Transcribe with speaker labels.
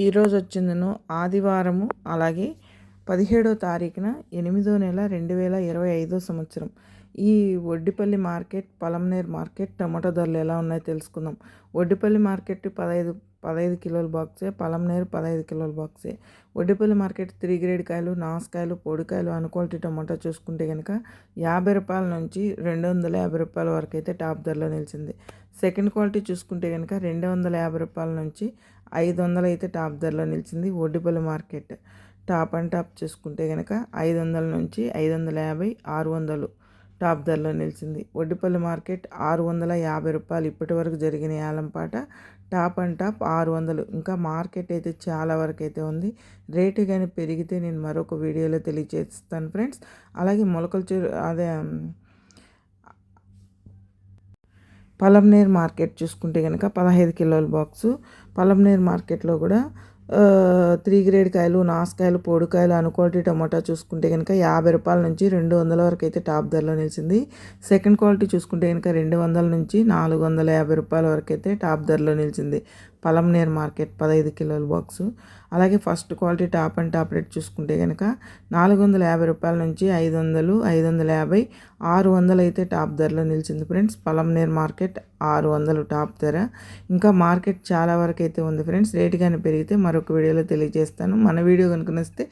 Speaker 1: ఈరోజు వచ్చిందను ఆదివారము అలాగే పదిహేడో తారీఖున ఎనిమిదో నెల రెండు వేల ఇరవై ఐదో సంవత్సరం. ఈ Oddipalli market Palamaner market tomato ధరలు ఎలా ఉన్నాయో తెలుసుకుందాం. ఒడ్డిపల్లి మార్కెట్ పదహైదు పదహైదు కిలోల బాక్సే పలంనేరు పదహైదు కిలోల బాక్సే. ఒడ్డిపల్లి మార్కెట్ త్రీ గ్రేడ్ కాయలు నాసుకాయలు పొడికాయలు అన్క్వాలిటీ టమాటా చూసుకుంటే కనుక యాభై రూపాయల నుంచి రెండు వందల యాభై రూపాయల వరకు అయితే టాప్ ధరలో నిలిచింది. సెకండ్ క్వాలిటీ చూసుకుంటే కనుక రెండు వందల యాభై రూపాయల నుంచి ఐదు వందలు అయితే టాప్ ధరలో నిలిచింది Oddipalli market. Top and top చూసుకుంటే కనుక ఐదు వందల నుంచి ఐదు వందల యాభై ఆరు వందలు టాప్ ధరలో నిలిచింది. ఒడ్డిపల్లి మార్కెట్ ఆరు వందల యాభై రూపాయలు ఇప్పటి వరకు జరిగిన ఏలంపాట టాప్ అండ్ టాప్ ఆరు వందలు ఇంకా మార్కెట్ అయితే చాలా వరకు అయితే ఉంది. రేటు కానీ పెరిగితే నేను మరొక వీడియోలో తెలియజేస్తాను ఫ్రెండ్స్. అలాగే మొలకలు చూ అదే పలంనేర్ మార్కెట్ చూసుకుంటే కనుక పదహైదు కిలోల బాక్సు. పలంనేర్ మార్కెట్లో కూడా త్రీ గ్రేడ్ కాయలు నాసుకాయలు పొడికాయలు అనుక్వాలిటీ టమోటా చూసుకుంటే కనుక యాభై రూపాయల నుంచి రెండు వందల వరకు అయితే టాప్ ధరలో నిలిచింది. సెకండ్ క్వాలిటీ చూసుకుంటే కనుక రెండు వందల నుంచి నాలుగు వందల యాభై రూపాయల వరకు అయితే టాప్ ధరలో నిలిచింది. పలంనేర్ మార్కెట్ పదహైదు కిలోల బాక్సు. అలాగే first quality top and top rate చూసుకుంటే కనుక నాలుగు వందల యాభై రూపాయల నుంచి ఐదు వందలు ఐదు వందల యాభై ఆరు వందలు అయితే టాప్ ధరలో నిలిచింది ఫ్రెండ్స్. పలంనేర్ మార్కెట్ ఆరు వందలు టాప్ ధర. ఇంకా మార్కెట్ చాలా వరకు అయితే ఉంది ఫ్రెండ్స్. రేటు కానీ పెరిగితే మరొక వీడియోలో తెలియజేస్తాను. మన వీడియో కనుక నచ్చితే